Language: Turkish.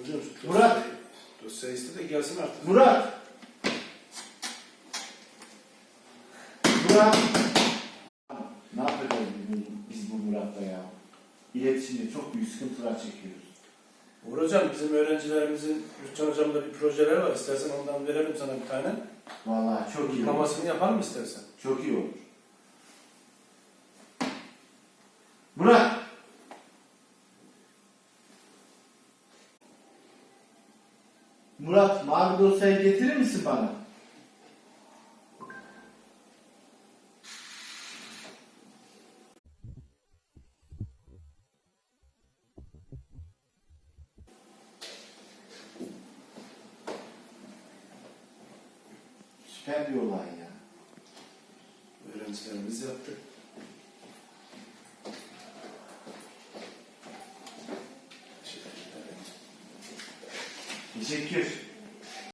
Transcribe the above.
Hocam, şu Murat. Dosyayı iste de gelsin artık. Murat. Murat. Ne yapacağız biz, bu Murat'la ya? İletişimde çok büyük sıkıntılar çekiyoruz. Uğur hocam bizim öğrencilerimizin Rütçen hocamda bir projeleri var. İstersen ondan verelim sana bir tane. Vallahi çok iyi olur. Uygulamasını yapalım istersen. Çok iyi olur. Murat. Murat, mavi dosyayı getirir misin bana? Süper bir olay ya. Öğrencilerimiz yaptı. Teşekkür.